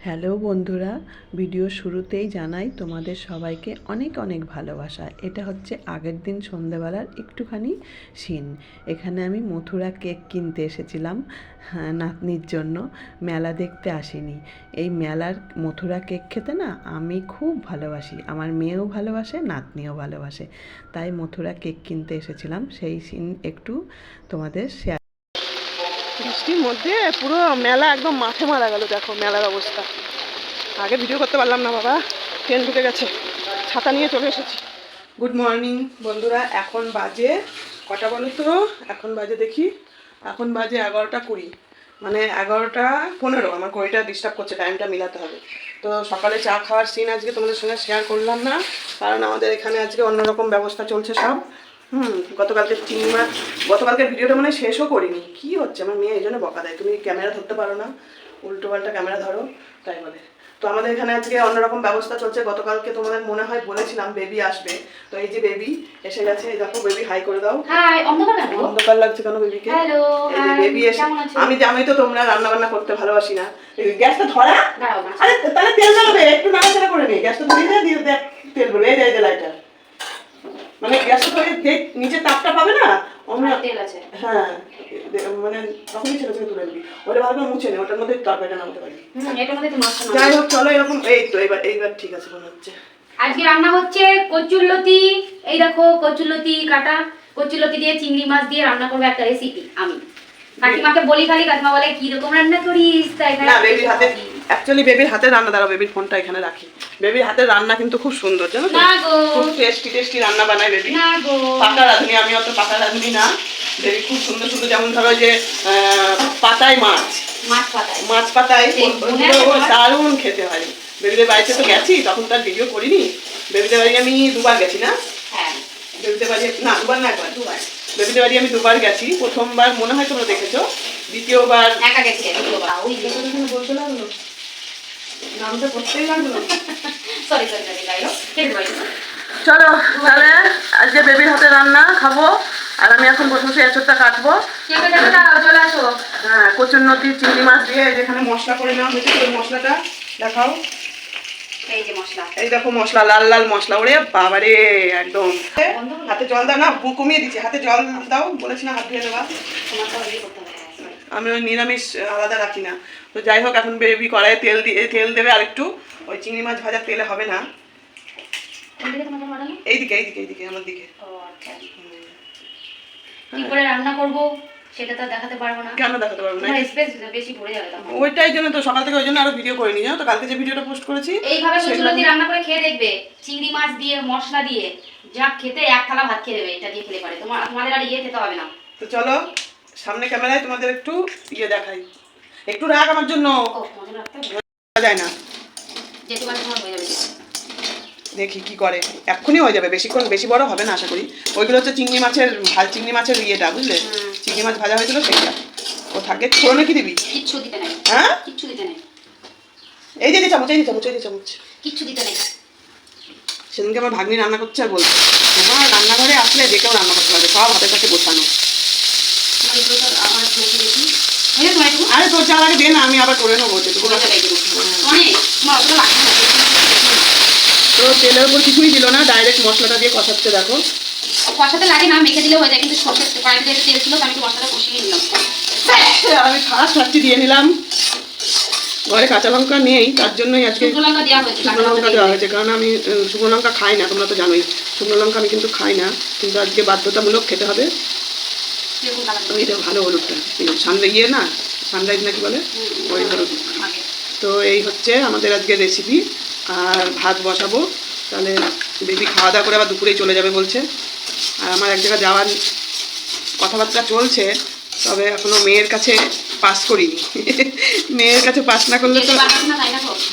Hello বন্ধুরা video শুরুতেই জানাই তোমাদের সবাইকে অনেক অনেক ভালোবাসা। এটা হচ্ছে আগের দিন সন্ধেবেলার একটুখানি সিন। এখানে আমি মথুরা কেক কিনতে এসেছিলাম হ্যাঁ, নাতনির জন্য। মেলা দেখতে আসিনি। এই মেলার মথুরা কেক খেতে না আমি খুব ভালোবাসি। আমার মেয়েও ভালোবাসে নাতনিও ভালোবাসে। তাই মথুরা কেক কিনতে এসেছিলাম। সেই সিন একটু তোমাদের শেয়ার বৃষ্টির মধ্যে পুরো মেলা একদম মাঠে মারা গেল, দেখো মেলার অবস্থা। আগে ভিডিও করতে পারলাম না বাবা ট্রেন ঢুকে গেছে, ছাতা নিয়ে চলে এসেছি। গুড মর্নিং বন্ধুরা, এখন বাজে কটা বলো তো? এখন বাজে দেখি, এখন বাজে এগারোটা কুড়ি। মানে এগারোটা পনেরো, আমার ঘড়িটা ডিস্টার্ব করছে টাইমটা মিলাতে হবে। তো সকালে চা খাওয়ার সিন আজকে তোমাদের সঙ্গে শেয়ার করলাম না, কারণ আমাদের এখানে আজকে অন্যরকম ব্যবস্থা চলছে সব। হুম গতকালকে চিংড়ি মাছ গতকালকে ভিডিওটা মানে শেষও করিনি। কি হচ্ছে? আমার মেয়ে এই জন্য বকা দেয়। তুমি ক্যামেরা ধরতে পারো না। উল্টো পাল্টা ক্যামেরা ধরো। তাই বলে। তো আমাদের এখানে আজকে অন্যরকম ব্যবস্থা চলছে। গতকালকে তোমাদের মনে হয় বলেছিলাম বেবি আসবে। তো এই যে বেবি এসে গেছে। দেখো বেবি হাই করে দাও। হাই অন্ধকার লাগছে কেন বেবিকে? হ্যালো বেবি এসে আমি জানি তো তোমরা রান্না বান্না করতে ভালোবাসি না। গ্যাসটা ধরা। আরে তাহলে তেল জ্বালাবে। একটু নাড়াচাড়া করে নি। গ্যাসটা ধরিয়ে দিয়ে দেখ তেল বলে এই এই যে লাইটার মানে গ্যাসটা ধরে যে নিচে তাপটা পাবে না? অন্য তেল আছে। হ্যাঁ মানে তখনই ছেলে থেকে তুলে নিবি। ওটা ভালো মুছে নে ওটার মধ্যে তরকারিটা নামতে পারি হুম এটার মধ্যে তো মাছটা না যাই হোক চলো এরকম এই তো এইবার এইবার ঠিক আছে মনে হচ্ছে। আজকে রান্না হচ্ছে কচুরলতি এই দেখো কচুরলতি কাটা। কচুরলতি দিয়ে চিংড়ি মাছ দিয়ে রান্না করব একটা রেসিপি আমি। কাকিমাকে বলি খালি কাকিমা বলে কি রকম রান্না করিস? তাই না? বেবির হাতে অ্যাকচুয়ালি বেবির হাতে রান্না দাঁড়াও বেবির ফোনটা এখানে রাখি বেবির হাতে রান্না কিন্তু খুব সুন্দর জানো তো না গো খুব টেস্টি টেস্টি রান্না বানায় বেবি না গো পাকা রাঁধুনি আমি অত পাকা রাঁধুনি না বেবি খুব সুন্দর সুন্দর যেমন ধরো যে পাতায় মাছ মাছ পাতায় দারুণ খেতে হয় বেবিদের বাড়িতে তো গেছি তখন তার ভিডিও করিনি বেবিদের বাড়ি আমি দুবার গেছি না হ্যাঁ বেবিদের বাড়ি না দুবার না একবার দুবার বেবিদের বাড়ি আমি দুবার গেছি প্রথমবার মনে হয় তোমরা দেখেছ দ্বিতীয়বার একা গেছি বলতে লাগল নামটা করতেই লাগল। সরি সরি সরি যাই হোক চলো তাহলে আজকে বেবির হাতে রান্না খাব আর আমি এখন বসে বসে এঁচড়টা কাটবো। চলে আসো। হ্যাঁ কচুর নদী চিংড়ি মাছ দিয়ে যেখানে মশলা করে নেওয়া হয়েছে ওই মশলাটা দেখাও। এই যে মশলা। এই দেখো মশলা লাল লাল মশলা ওরে বাবারে একদম। হাতে জল দাও না কমিয়ে দিচ্ছি হাতে জল দাও বলেছি না হাত ধুয়ে দেওয়া হ্যাঁ। আমি ওই নিরামিষ আলাদা রাখি না। তো যাই হোক এখন বেবি কড়াইয়ে তেল দিয়ে তেল দেবে আর একটু। ওই চিংড়ি মাছ ভাজা তেলে হবে না। এইদিকে এইদিকে এইদিকে আমার দিকে। আচ্ছা। কি করে রান্না করব সেটা তো দেখাতে পারব না। কেন দেখাতে পারব না? স্পেস বেশি পড়ে যাবে তখন। ওইটাই জন্য তো সকাল থেকে ওই জন্য আরও ভিডিও করে নিয়ে জানো তো? কালকে যে ভিডিওটা পোস্ট করেছি এইভাবে রান্না করে খেয়ে দেখবে। চিংড়ি মাছ দিয়ে মশলা দিয়ে যা খেতে এক থালা ভাত খেয়ে দেবে এটা দিয়ে পারে। তোমার তোমাদের আর ইয়ে খেতে হবে না। তো চলো সামনে ক্যামেরায় তোমাদের একটু ইয়ে দেখাই। একটু রাগ আমার জন্য। যায় না। দেখি কি করে। এক্ষুনি হয়ে যাবে বেশিক্ষণ বেশি বড় হবে না আশা করি। ওইগুলো হচ্ছে চিংড়ি মাছের ভালো চিংড়ি মাছের ইয়েটা বুঝলে? চিংড়ি মাছ ভাজা হয়েছিল সেইটা। ও থাকে ফোড়নে কি দিবি? কিচ্ছু দিতে নেই। হ্যাঁ? কিচ্ছু দিতে নেই। এই যে চামচ এই যে চামচ এই যে চামচ। কিচ্ছু দিতে নেই। সেদিনকে আমার ভাগ্নি রান্না করছে আর বলছে তোমার রান্নাঘরে আসলে যে কেউ রান্না করতে পারবে সব হাতের কাছে গোছানো তো আমার আরে তোর চাল আগে দে না আমি আবার করে নেব তো তেলের উপর কিছুই দিল না ডাইরেক্ট মশলাটা দিয়ে কষাচ্ছে দেখো। কষাতে লাগে না মেখে দিলে হয়ে যায় কিন্তু কড়াইতে তেল ছিল আমি একটু মশলাটা কষিয়ে নিলাম। আমি ফার্স্ট হাঁচি দিয়ে নিলাম। ঘরে কাঁচা লঙ্কা নেই তার জন্যই আজকে শুকনো লঙ্কা দেওয়া হয়েছে কারণ আমি শুকনো লঙ্কা খাই না তোমরা তো জানোই। শুকনো লঙ্কা আমি কিন্তু খাই না কিন্তু আজকে বাধ্যতামূলক খেতে হবে। এটা ভালো হলুদটা সানরে ইয়ে না? সানরাইজ নাকি বলে? ওই হলুদ তো এই হচ্ছে আমাদের আজকে রেসিপি আর ভাত বসাবো। তাহলে বেবি খাওয়া দাওয়া করে আবার দুপুরেই চলে যাবে বলছে। আর আমার এক জায়গায় যাওয়ার কথাবার্তা চলছে তবে এখনও মেয়ের কাছে পাস করিনি। মেয়ের কাছে পাস না করলে তো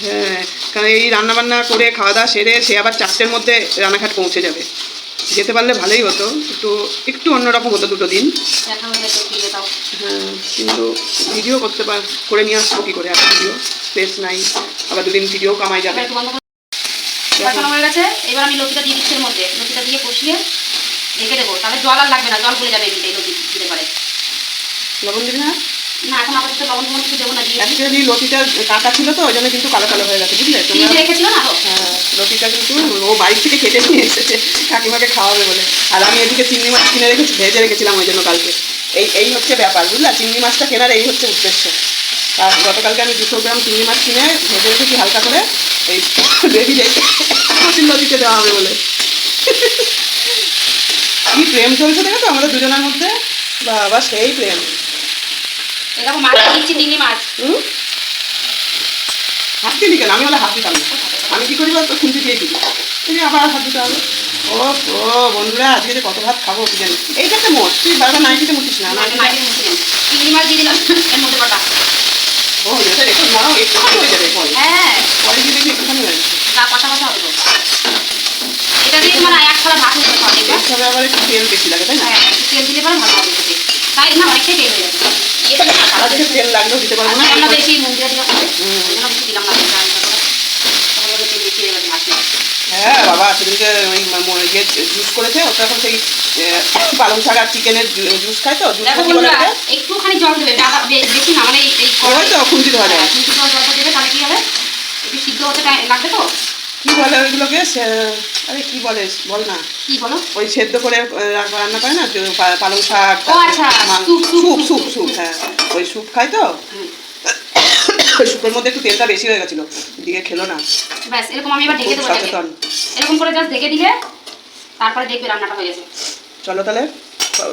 হ্যাঁ কারণ এই রান্না বান্না করে খাওয়া দাওয়া সেরে সে আবার চারটের মধ্যে রানাঘাট পৌঁছে যাবে। যেতে পারলে ভালোই হতো একটু একটু অন্যরকম হতো দুটো দিন। হয়ে কিন্তু ভিডিও করতে পার করে নিয়ে আসব কী করে একটা ভিডিও স্পেস নাই আবার দুদিন ভিডিও কামাই যাবে। কষানো হয়ে গেছে এবার আমি লতিটা দিয়ে দিচ্ছি এর মধ্যে। লতিটা দিয়ে কষিয়ে দেবো। তাহলে জল আর লাগবে না জল পড়ে যাবে এমনিতেই লতি দিতে পারে। লবণ দিবি না? না এখন আপাতত লবণ ফবণ কিছু দেবো না দিয়ে অ্যাকচুয়ালি লতিটা কাঁচা ছিল তো ওই জন্য কিন্তু কালো কালো হয়ে গেছে বুঝলে? তোমরা ফ্রিজে রেখেছিল না? হ্যাঁ লতিটা কিন্তু ও বাড়ি থেকে কেটে নিয়ে এসেছে কাকিমাকে খাওয়াবে বলে। আর আমি এদিকে চিংড়ি মাছ কিনে রেখেছি ভেজে রেখেছিলাম ওই জন্য কালকে। এই এই হচ্ছে ব্যাপার বুঝলা? চিংড়ি মাছটা কেনার এই হচ্ছে উদ্দেশ্য। আর গতকালকে আমি দুশো গ্রাম চিংড়ি মাছ কিনে ভেজে রেখেছি হালকা করে এই বেবি রেখে লতিতে দেওয়া হবে বলে। কি প্রেম চলছে দেখো তো আমাদের দুজনের মধ্যে। বাবা সেই প্রেম। এরকম মাছ দিচ্ছি চিংড়ি মাছ। হুম? হাত দিলি কেন আমি হলে হাত দিতাম না আমি কি করি বলতো খুঁজে দিয়ে দিবি তুমি আবার হাত দিতে হবে। ও ও বন্ধুরা আজকে যে কত ভাত খাব জানি। এইটা একটা মোট তুই বারবার নাইটিতে মুটিস না চিংড়ি মাছ দিয়ে দিলাম এর মধ্যে কটা? ও এটা একটু নরম একটুখানি হয়ে যাবে পরে হ্যাঁ। পরে দিয়ে দেখবি একটুখানি হয়ে যাবে কষা কষা হবে। এটা দিয়ে মানে এক থালা ভাত এর সাথে আবার একটু তেল বেশি লাগে তাই না? হ্যাঁ তেল দিলে পরে ভালো হবে তাই না অনেকটাই তেল হয়ে যাবে সারা থেকে তেল লাগলেও দিতে পারব না আমরা বেশি মন্দিরা দিলাম ওই জন্য বেশি দিলাম না তেলটা আমি তারপরে তারপরে আবার তেল বেশি হয়ে বাবা সেদিনকে ওই ইয়ে জুস করেছে ওটা এখন সেই পালং শাক আর চিকেনের জুস খায় তো জুস? একটুখানি জল দেবে বেশি না মানে এই তো ধোয়া যায় হ্যাঁ, জল জলটা দেবে তাহলে কি হবে? একটু সিদ্ধ হতে লাগবে তো? কি বলে ওইগুলোকে? আরে কি বলে? বল না। কি বলো? ওই সেদ্ধ করে রান্না করে না? পালং শাক আচ্ছা, মা- স্যুপ, স্যুপ, হ্যাঁ। ওই স্যুপ খাই তো। ওই স্যুপের মধ্যে একটু তেলটা বেশি হয়ে গেছিল। দিয়ে খেলো না। ব্যাস এরকম আমি এবার ঢেকে দেবো সচেতন। এরকম করে জাস্ট ঢেকে দিলে তারপরে দেখবে রান্নাটা হয়ে গেছে। চলো তাহলে।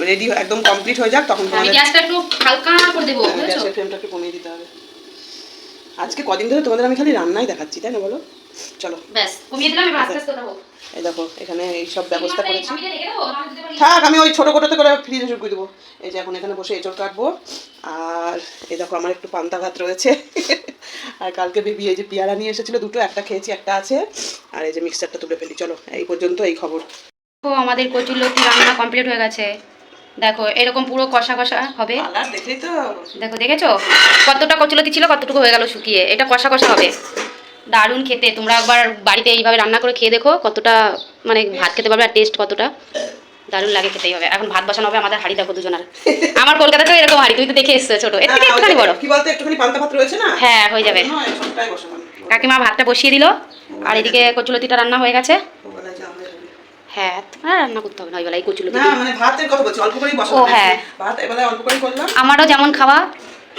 রেডি একদম কমপ্লিট হয়ে যাক তখন আমি গ্যাসটা একটু হালকা করে দেবো হ্যাঁ, গ্যাসের ফ্লেমটা একটু কমিয়ে দিতে হবে। আজকে কদিন ধরে তোমাদের আমি খালি রান্নাই দেখাচ্ছি তাই না বলো? চলো। ব্যাস কমিয়ে দিলাম এবার আস্তে আস্তে ওটা এই দেখো এখানে এই সব ব্যবস্থা করেছি। থাক আমি ওই ছোটো কোটোতে করে ফ্রিজে ঢুকিয়ে দেবো। এই যে এখন এখানে বসে এঁচড় কাটবো। আর এই দেখো আমার একটু পান্তা ভাত রয়েছে। আর কালকে বেবি এই যে পেয়ারা নিয়ে এসেছিল দুটো একটা খেয়েছি একটা আছে। আর এই যে মিক্সারটা তুলে ফেলি চলো এই পর্যন্ত এই খবর। দেখো আমাদের কচুর লতি রান্না কমপ্লিট হয়ে গেছে। দেখো এরকম পুরো কষা কষা হবে। দেখো দেখেছ? কতটা কচুলতি ছিল কতটুকু হয়ে গেল শুকিয়ে। এটা কষা কষা হবে। দারুণ খেতে। তোমরা একবার বাড়িতে এইভাবে রান্না করে খেয়ে দেখো কতটা মানে ভাত খেতে পারবে আর টেস্ট কতটা। দারুণ লাগে খেতেই হবে। এখন ভাত বসানো হবে আমাদের হাড়ি দেখো দুজনের। আমার কলকাতাতেও এরকম হাড়ি তুই তো দেখে এসছো ছোট। এর থেকে একটুখানি বড়। কি বলতো একটুখানি পান্তা ভাত রয়েছে না? হ্যাঁ হয়ে যাবে। কাকিমা ভাতটা বসিয়ে দিল আর এদিকে কচুলতিটা রান্না হয়ে গেছে। হয়ে। হ্যাঁ রান্না করতে হবে না না মানে ভাতের কথা বলছি অল্প করেই ও, হ্যাঁ। ভাত এবেলায় অল্প করেই করলাম। আমারও যেমন খাওয়া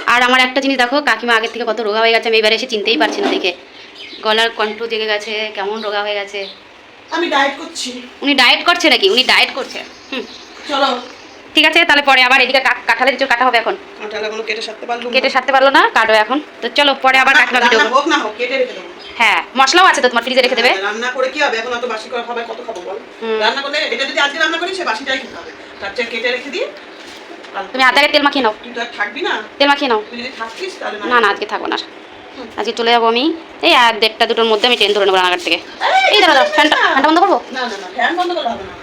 আর আমার একটা জিনিস দেখো কাকিমা আগের থেকে কত রোগা হয়ে গেছে আমি এবারে এসে চিনতেই পারছি না দেখে। গলার কণ্ঠ জেগে গেছে কেমন রোগা হয়ে গেছে। আমি ডায়েট করছি। উনি ডায়েট করছে নাকি? উনি ডায়েট করছে। হুম। চলো। ঠিক আছে তাহলে পরে আবার এদিকে কা- কাঁঠালের কিছু কাটা হবে এখন। কাঁঠাল এখনও কেটে সারতে পারলুম না। কেটে সারতে পারল না কাটো এখন। তো চলো পরে আবার কাকিমা ভিডিও রান্না হোক না হোক কেটে রেখে দেবো। হ্যাঁ মশলাও আছে তো তোমার ফ্রিজে রেখে দেবে। রান্না করে কি হবে? এখন অত বাসি করা খাবার কত খাব বল? রান্না করলে এটা যদি আজকে রান্না করি সে বাসিটাই খেতে হবে। তার চেয়ে কেটে রেখে দিই তুমি আগে তেল মাখিয়ে নাও। তুই তো থাকবি না? তেল মাখিয়ে নাও। তুই যদি থাকিস তাহলে না না আজকে থাকব না। আজকে চলে যাব আমি। এই আর দেড়টা দুটোর মধ্যে আমি ট্রেন ধরে নেব রানাঘাট থেকে। এই দাঁড়া দাঁড়া ফ্যানটা ফ্যানটা বন্ধ করব? না না না ফ্যান বন্ধ করলে হবে না।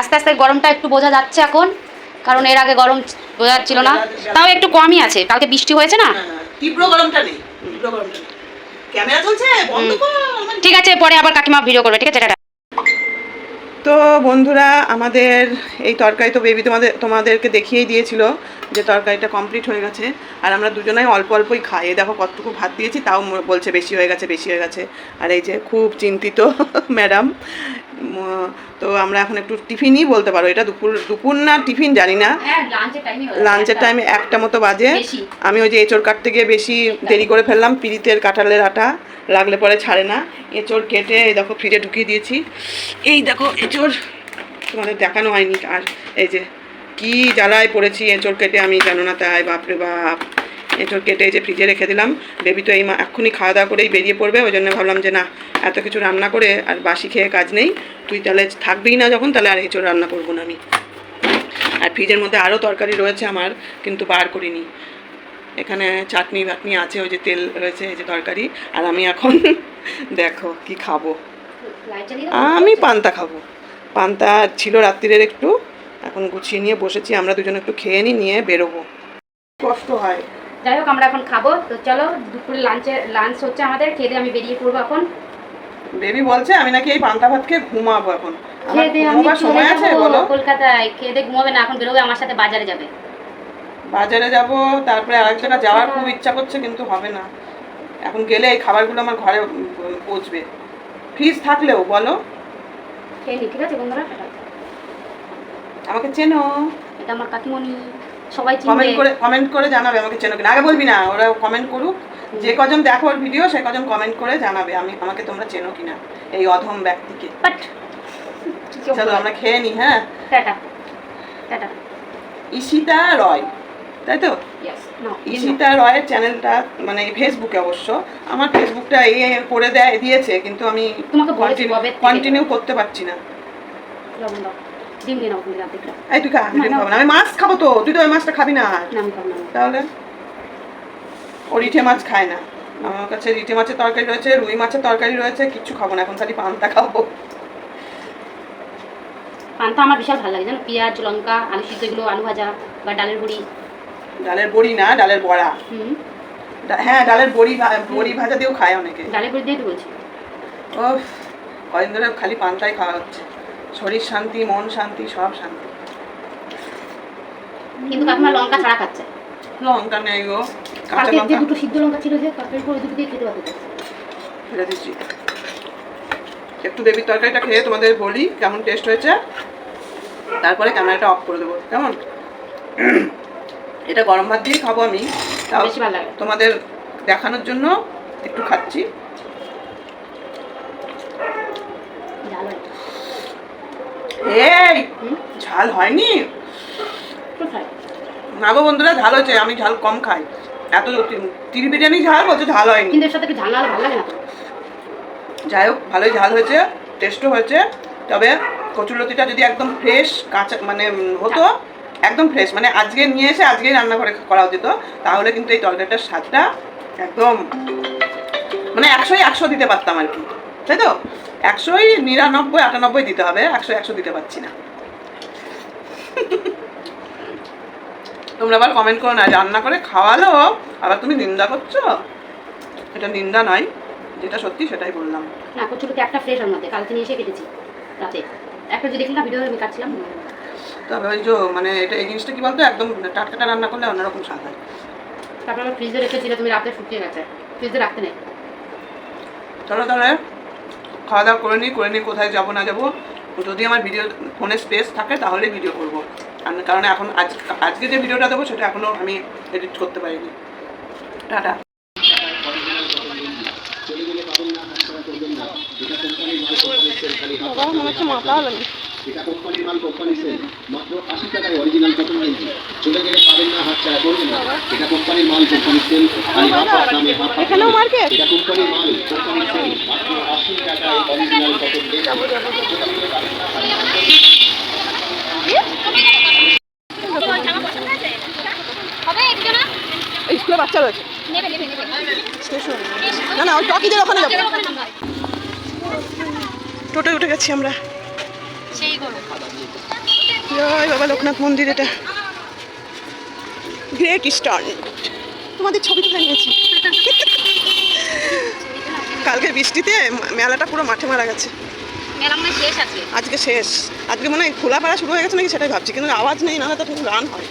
আস্তে আস্তে গরমটা একটু বোঝা যাচ্ছে এখন কারণ এর আগে গরম বোঝা যাচ্ছিল না। তাও একটু কমই আছে কালকে বৃষ্টি হয়েছে না? তীব্র গরমটা নেই তীব্র গরমটা ক্যামেরা চলছে বন্ধ কর। ঠিক আছে পরে আবার কাকিমা ভিডিও করবে ঠিক আছে টাটা। তো বন্ধুরা আমাদের এই তরকারি তো বেবি তোমাদের তোমাদেরকে দেখিয়েই দিয়েছিল। যে তরকারিটা কমপ্লিট হয়ে গেছে। আর আমরা দুজনাই অল্প অল্পই খাই। এই দেখো কতটুকু ভাত দিয়েছি তাও বলছে বেশি হয়ে গেছে বেশি হয়ে গেছে। আর এই যে খুব চিন্তিত ম্যাডাম। তো আমরা এখন একটু টিফিনই বলতে পারো। এটা দুপুর দুপুর না টিফিন জানি না। হ্যাঁ লাঞ্চের টাইমে একটা। মতো বাজে। আমি ওই যে এঁচড় কাটতে গিয়ে বেশি দেরি করে ফেললাম। পিড়িতের কাঁঠালের আটা লাগলে পরে ছাড়ে না। এঁচড় কেটে এই দেখো ফ্রিজে ঢুকিয়ে দিয়েছি। এই দেখো এঁচড় তোমাদের দেখানো হয়নি। আর এই যে কি জ্বালায় পড়েছি এঁচড় কেটে আমি জানো না তাই বাপরে বাপ। এঁচড় কেটে এই যে ফ্রিজে রেখে দিলাম বেবি তো এই মা এক্ষুনি খাওয়া দাওয়া করেই বেরিয়ে পড়বে ওই জন্য ভাবলাম যে না এত কিছু রান্না করে আর বাসি খেয়ে কাজ নেই তুই তাহলে থাকবেই না যখন তাহলে আর এঁচড় রান্না করব না আমি। আর ফ্রিজের মধ্যে আরও তরকারি রয়েছে আমার কিন্তু বার করিনি। এখানে চাটনি বাটনি আছে ওই যে তেল রয়েছে এই যে তরকারি আর আমি এখন দেখো কি খাব। আমি পান্তা খাব। পান্তা ছিল রাত্রিরের একটু এখন গুছিয়ে নিয়ে বসেছি আমরা দুজন একটু খেয়ে নিই নিয়ে বেরোবো। কষ্ট হয়। যাই হোক আমরা এখন খাব। তো চলো দুপুরে লাঞ্চে লাঞ্চ হচ্ছে আমাদের খেয়ে আমি বেরিয়ে পড়ব এখন। বেবি বলছে আমি নাকি এই পান্তা ভাত খেয়ে ঘুমাবো এখন। খেয়ে আমি সময় আছে বলো। কলকাতায়। খেয়ে দিয়ে ঘুমাবে না এখন বেরোবে আমার সাথে বাজারে যাবে। বাজারে যাব তারপরে আরেক জায়গায় যাওয়ার খুব ইচ্ছা করছে কিন্তু হবে না। এখন গেলে এই খাবারগুলো আমার ঘরে পৌঁছবে ফ্রিজ থাকলেও বলো। ঠিক আছে বন্ধুরা আমাকে চেনো। এটা আমার কাকিমণি সবাই কমেন্ট করে কমেন্ট করে জানাবে আমাকে চেনো কিনা। আগে বলবি না ওরা কমেন্ট করুক। যে কজন দেখো ওর ভিডিও সে কজন কমেন্ট করে জানাবে আমি আমাকে তোমরা চেনো কিনা এই অধম ব্যক্তিকে। বাট চলো আমরা খেয়ে নি হ্যাঁ? Tata tata. ঈশিতা রয় তাই তো? ঈশিতা রয়ের চ্যানেলটা মানে ফেসবুকে অবশ্য। আমার ফেসবুকটা এ করে দেয় দিয়েছে কিন্তু আমি। কন্টিনিউ করতে পারছি না। ডিম দিয়ে নাও তুমি রাতে এই তুই খা ডিম খাব না। আমি মাছ খাব তো তুই তো ওই মাছটা খাবি না। না আমি খাব না। তাহলে? ও রিঠে মাছ খায় না। আমার কাছে রিঠে মাছের তরকারি রয়েছে রুই মাছের তরকারি রয়েছে কিচ্ছু খাব না এখন খালি পান্তা খাব। পান্তা আমার বিশাল ভালো লাগে জানো? পেঁয়াজ লঙ্কা আলু সিদ্ধ এগুলো আলু ভাজা বা ডালের বড়ি। ডালের বড়ি না ডালের বড়া। হুম। হ্যাঁ ডালের বড়ি বড়ি ভাজা দিয়েও খায় অনেকে। ডালের বড়ি দিয়ে বলছি। ও কদিন ধরে খালি পান্তাই খাওয়া হচ্ছে। শরীর শান্তি মন শান্তি সব শান্তি। কিন্তু কাকিমা লঙ্কা ছাড়া খাচ্ছে। লঙ্কা নেই গো। কাঁচা লঙ্কা। দুটো সিদ্ধ লঙ্কা ছিল যে করে দুটো দিয়ে খেতে পারতো ফেলে দিচ্ছি। একটু বেবির তরকারিটা খেয়ে তোমাদের বলি কেমন টেস্ট হয়েছে। তারপরে ক্যামেরাটা অফ করে দেবো কেমন? এটা গরম ভাত দিয়ে খাব আমি। তাও তোমাদের দেখানোর জন্য একটু খাচ্ছি ঝাল হয় এই ঝাল হয়নি? না গো বন্ধুরা ঝাল হয়েছে আমি ঝাল কম খাই। এত তিরি বিরিয়ানি ঝাল বলছে ঝাল হয়নি। কিন্তু এর সাথে ঝাল না ভালো লাগে না যাই হোক ভালোই ঝাল হয়েছে টেস্টও হয়েছে তবে কচুরলতিটা যদি একদম ফ্রেশ কাঁচা মানে হতো একদম ফ্রেশ মানে আজকে নিয়ে এসে আজকেই রান্না করে করা যেত তাহলে কিন্তু এই তরকারিটার স্বাদটা একদম মানে একশোই একশো দিতে পারতাম আর কি। তাই তো? একশোই নিরানব্বই আটানব্বই দিতে হবে একশো একশো দিতে পারছি না। তোমরা আবার কমেন্ট করো না রান্না করে খাওয়ালো আবার তুমি নিন্দা করছ? এটা নিন্দা নয় যেটা সত্যি সেটাই বললাম। না কচুরিতে একটা ফ্রেশ মধ্যে? কালকে নিয়ে এসে কেটেছি রাতে। একটা যে দেখলাম ভিডিও আমি কাটছিলাম। তবে ওই যে মানে এটা এই জিনিসটা কি বলতো একদম টাটকাটা রান্না করলে অন্যরকম স্বাদ হয়। তারপর আমার ফ্রিজে রেখেছিল তুমি রাতে শুকিয়ে গেছে। ফ্রিজে রাখতে নেই। চলো তাহলে খাওয়া দাওয়া করে নিই করে নিই কোথায় যাব না যাব যদি আমার ভিডিও ফোনে স্পেস থাকে তাহলে ভিডিও করব। আমি কারণ এখন আজ আজকে যে ভিডিওটা দেবো সেটা এখনও আমি এডিট করতে পারিনি। টাটা। বাবা মনে হচ্ছে মাথা হলো এটা কোম্পানির মাল কোম্পানি সেল মাত্র আশি টাকায় অরিজিনাল কটন গেঞ্জি চলে গেলে পাবেন না হাত ছাড়া করবেন না এটা কোম্পানির মাল কোম্পানি সেল আর এই হাফ হাফ দামে হাফ হাফ? এটা কোম্পানির মাল কোম্পানি সেল মাত্র আশি টাকায় অরিজিনাল কটন স্কুলে বাচ্চা রয়েছে। স্টেশন। না না ওই টকিদের ওখানে যাব। টোটোয় উঠে গেছি আমরা। জয় বাবা লোকনাথ মন্দির এটা গ্রেট ইস্টার্ন তোমাদের ছবি তুলে নিয়েছি কালকে বৃষ্টিতে মেলাটা পুরো মাঠে মারা গেছে। মেলা শেষ আছে। আজকে শেষ। আজকে মনে হয় খোলা পাড়া শুরু হয়ে গেছে নাকি সেটাই ভাবছি কিন্তু আওয়াজ নেই না তো ঠিক গান হয়।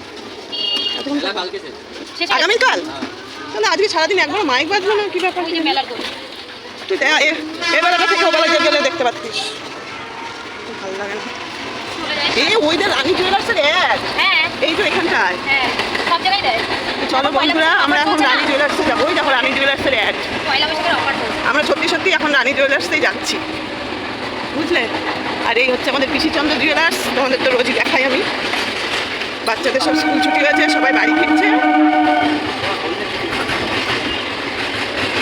আগামীকাল? তাহলে আজকে সারাদিন একবার মাইক বাজলো না কি ব্যাপার? ওই যে তুই দে- এ- এবেলাটা থেকে ওবেলা গেলে দেখতে পাচ্ছিস। ভালো লাগে না। এই ওই যে রানী জুয়েলার্সের অ্যাড হ্যাঁ। এই তো এখানটায়। হ্যাঁ সব জায়গায় দেয় চলো বন্ধুরা আমরা এখন রানী জুয়েলার্সে যাব। ওই দেখো রানী জুয়েলার্সের অ্যাড আমরা সত্যি সত্যি এখন রানী জুয়েলার্সেই যাচ্ছি। বুঝলে? আর এই হচ্ছে আমাদের পিসিচন্দ্র জুয়েলার্স তোমাদের তো রোজই দেখাই আমি। বাচ্চাদের সব স্কুল ছুটি হয়েছে সবাই বাড়ি ফিরছে।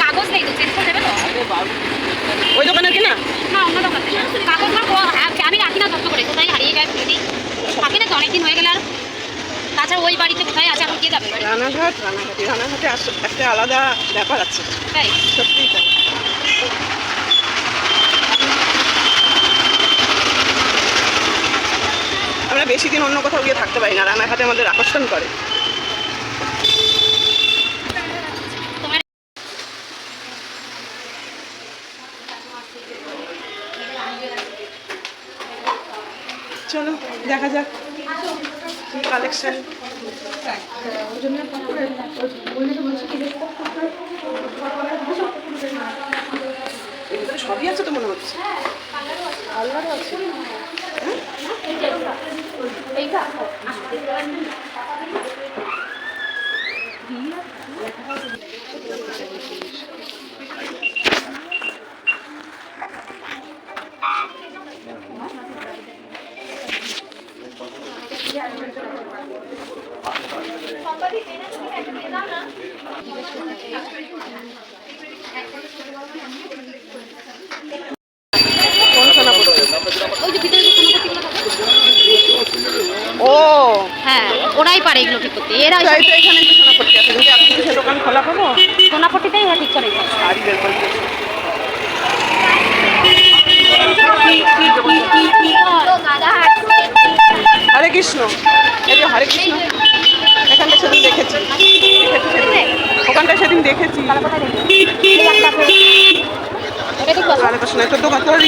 কাগজ নেই তো ওই দোকানের কি না না অন্য দোকান থেকে। কাগজ না আমি রাখি না যত্ন করে কোথায় হারিয়ে যায় খুলে দিই। থাকে না তো অনেকদিন হয়ে গেলে আর তাছাড়া ওই বাড়িতে কোথায় আছে এখন কে যাবে? রানাঘাট রানাঘাটে রানাঘাটে আস- একটা আলাদা ব্যাপার আছে। তাই? সত্যিই তাই। আমরা বেশি দিন অন্য কোথাও গিয়ে থাকতে পারি না রানাঘাটে আমাদের আকর্ষণ করে। দেখা যাক কালেকশন সবই আছে তো মনে হচ্ছে। আল্লাহর আছে। কোন সোনাপট্টি ওই যে ভিতরে যে সোনাপত্তিগুলো থাকে। ও হ্যাঁ পারে এগুলো ঠিক করতে। এরা এখানে একটা সোনাপট্টি আছে সে দোকান খোলা পাবো? সোনাপট্টিটাই ওরা ঠিক করে। হরে কৃষ্ণ। এই যে হরে কৃষ্ণ। এখানটা সেদিন দেখেছি। ওখানটা সেদিন দেখেছি। এটা ঠিক আছে হরে কৃষ্ণ একটা দোকান তোর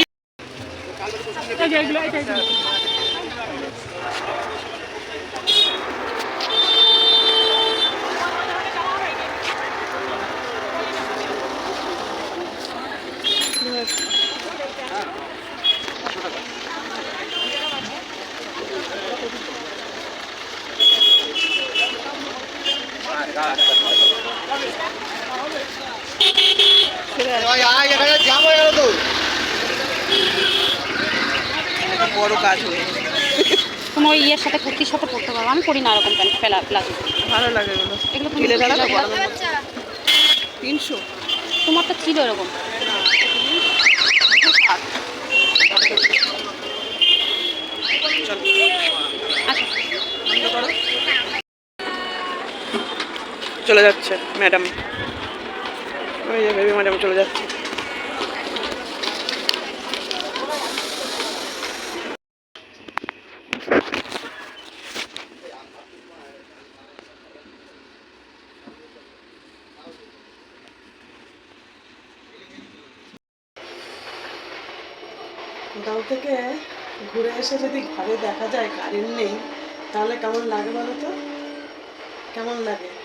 বড় কাজ হয়ে কোনো ইয়ের সাথে কুর্তির সাথে পরতে পারব আমি পরি না এরকম প্যান্ট ফেলা প্লাজো। ভালো লাগে এগুলো। তুমি। তিনশো তোমার তো ছিল এরকম। করো। চলে যাচ্ছে ম্যাডাম। গাঁও থেকে ঘুরে এসে যদি ঘরে দেখা যায় কারেন্ট নেই, তাহলে কেমন লাগে বলো তো? কেমন লাগে?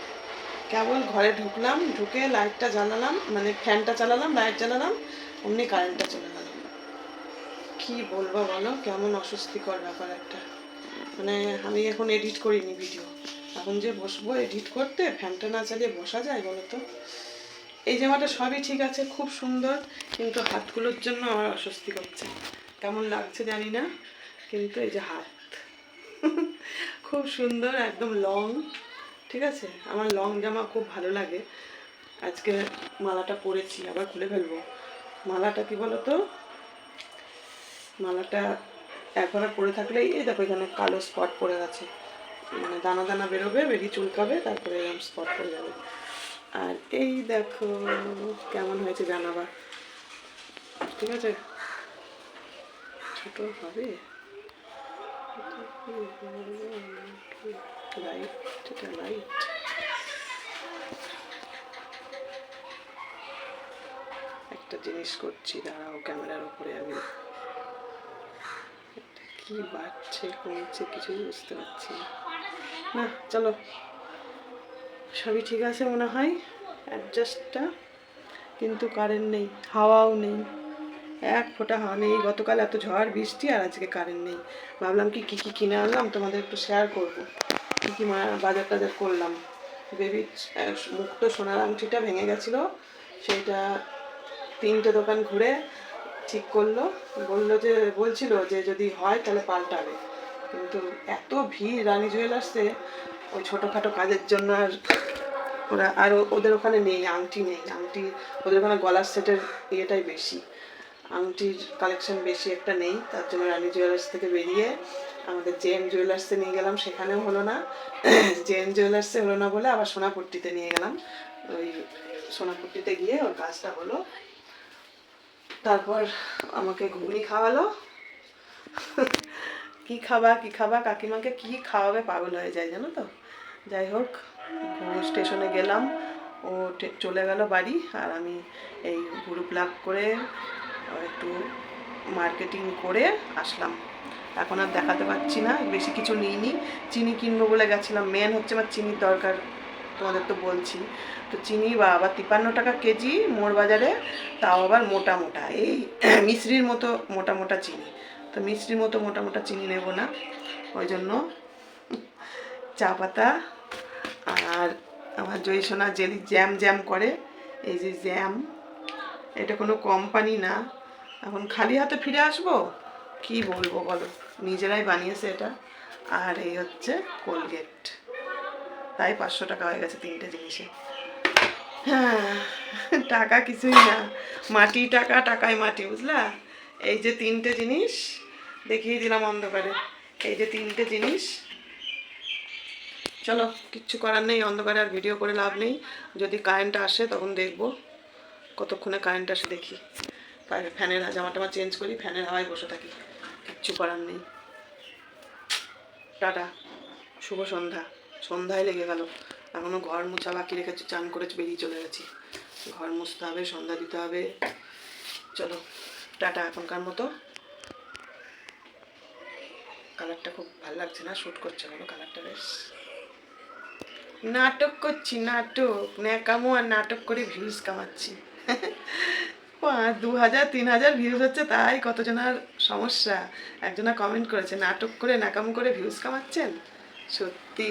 কেবল ঘরে ঢুকলাম, ঢুকে লাইটটা জ্বালালাম মানে ফ্যানটা চালালাম লাইট জ্বালালাম, অমনি কারেন্টটা চলে গেল। কি বলব বলো, কেমন অস্বস্তিকর ব্যাপার একটা। মানে আমি এখন এডিট করিনি ভিডিও এখন যে বসবো এডিট করতে ফ্যানটা না চালিয়ে বসা যায় বলো তো এই জামাটা সবই ঠিক আছে, খুব সুন্দর, কিন্তু হাতগুলোর জন্য আমার অস্বস্তি করছে। কেমন লাগছে জানি না, কিন্তু এই যে হাত। খুব সুন্দর, একদম লং ঠিক আছে? আমার লং জামা খুব ভালো লাগে। আজকে মালাটা পরেছি, আবার খুলে ফেলব। মালাটা কি বলো তো মালাটা একবার পরে থাকলেই এই দেখো এখানে কালো স্পট পড়ে গেছে। মানে দানা দানা বেরোবে, বেরিয়ে চুলকাবে, তারপরে এরকম স্পট পড়ে যাবে। আর এই দেখো, কেমন হয়েছে জানাবা। ঠিক আছে? ছোট হবে? লাইট এটা লাইট একটা জিনিস করছি, দাঁড়াও ক্যামেরার উপরে আমি। কি বাড়ছে কমছে কিছুই বুঝতে পারছি না। না, চলো। সবই ঠিক আছে মনে হয়? অ্যাডজাস্টটা কিন্তু কারেন্ট নেই, হাওয়াও নেই। এক ফোঁটা হাওয়া নেই। গতকাল এত ঝড়, বৃষ্টি আর আজকে কারেন্ট নেই। ভাবলাম কি, কী কী কিনে আনলাম? তোমাদের একটু শেয়ার করব। কী বাজার টাজার করলাম। বেবির মুক্ত সোনার আংটিটা ভেঙে গেছিল, সেইটা তিনটে দোকান ঘুরে ঠিক করল। বলল যে, বলছিল যে যদি হয় তাহলে পাল্টাবে। কিন্তু এত ভিড় রানী জুয়েলার্সে ওই ছোটোখাটো কাজের জন্য আর ওরা, আর ওদের ওখানে নেই, আংটি নেই। আংটি, ওদের ওখানে গলার সেটের ইয়েটাই বেশি। আংটির কালেকশন বেশি একটা নেই, তার জন্য রানী জুয়েলার্স থেকে বেরিয়ে আমাদের জেন জুয়েলার্সে নিয়ে গেলাম, সেখানেও হলো না। জেন জুয়েলার্সে হলো না বলে আবার সোনাপট্টিতে নিয়ে গেলাম। ওই সোনাপট্টিতে গিয়ে ওর কাজটা হলো। তারপর আমাকে ঘুগনি খাওয়ালো। কি খাবা কি খাবা, কাকিমাকে কি খাওয়াবে পাগল হয়ে যায় জানো তো? যাই হোক স্টেশনে গেলাম। ও চলে গেল বাড়ি আর আমি এই গ্রুপ লাভ করে একটু মার্কেটিং করে আসলাম। এখন আর দেখাতে পারছি না, বেশি কিছু নিইনি। চিনি কিনবো বলে গেছিলাম। মেন হচ্ছে আমার চিনির দরকার, তোমাদের তো বলছি। তো চিনি বা আবার তিপ্পান্ন টাকা কেজি মোড় বাজারে, তাও আবার মোটা মোটা। এই মিশ্রির মতো মোটা মোটা চিনি। তো মিষ্টির মতো মোটা মোটা চিনি নেব না। ওই জন্য চা পাতা আর আমার জয়সোনা জেলি জ্যাম জ্যাম করে। এই যে জ্যাম, এটা কোনো কোম্পানি না। এখন খালি হাতে ফিরে আসব? কি বলব বলো? নিজেরাই বানিয়েছে এটা। আর এই হচ্ছে কোলগেট। তাই পাঁচশো টাকা হয়ে গেছে তিনটে জিনিসে। হ্যাঁ টাকা কিছুই না। মাটি টাকা টাকায় মাটি, বুঝলা? এই যে তিনটে জিনিস, দেখিয়ে দিলাম অন্ধকারে। এই যে তিনটে জিনিস। চলো, কিচ্ছু করার নেই, অন্ধকারে আর ভিডিও করে লাভ নেই। যদি কারেন্ট আসে তখন দেখব। কতক্ষণে কারেন্ট আসে দেখি। ফ্যানের জামা টামা চেঞ্জ করি ফ্যানের হাওয়ায় বসে থাকি। কিচ্ছু করার নেই। টাটা। শুভ সন্ধ্যা। সন্ধ্যায় লেগে গেল। এখনও ঘর মোছা বাকি রেখেছি, চান করে বেরিয়ে চলে গেছি। ঘর মুছতে হবে, সন্ধ্যা দিতে হবে। চলো, টাটা এখনকার মতো। কালারটা খুব ভালো লাগছে না? শ্যুট করছে বলো কালারটা বেশ। নাটক করছি, নাটক। ন্যাকামো আর নাটক করে ভিউজ কামাচ্ছি। দু হাজার, তিন হাজার ভিউজ হচ্ছে তাই কতজনার সমস্যা? একজনা কমেন্ট করেছে, নাটক করে, নাকাম করে ভিউজ কামাচ্ছেন? সত্যি।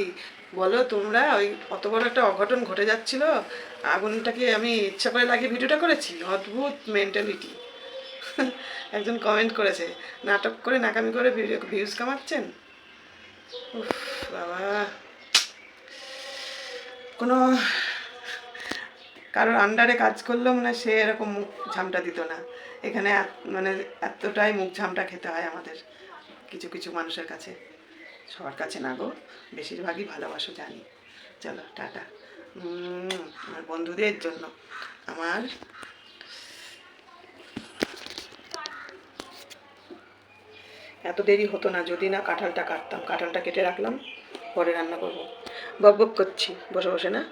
বলো তোমরা, ওই অত বড় একটা অঘটন ঘটে যাচ্ছিল, আগুনটাকে আমি ইচ্ছা করে লাগিয়ে ভিডিওটা করেছি? অদ্ভুত মেন্টালিটি একজন কমেন্ট করেছে, নাটক করে, নাকামি করে ভিডিও ভিউজ কামাচ্ছেন? উফ, বাবা। কোনো কারোর আন্ডারে কাজ করলেও মানে সে এরকম মুখ ঝামটা দিত না। এখানে মানে এতটাই মুখ ঝামটা খেতে হয় আমাদের কিছু কিছু মানুষের কাছে। সবার কাছে না গো, বেশিরভাগই ভালোবাসো, জানি। চলো, টাটা। আমার বন্ধুদের জন্য। আমার এত দেরি হতো না, যদি না কাঁঠালটা কাটতাম। কাঁঠালটা কেটে রাখলাম, পরে রান্না করব। বক বক করছি। বসে বসে না?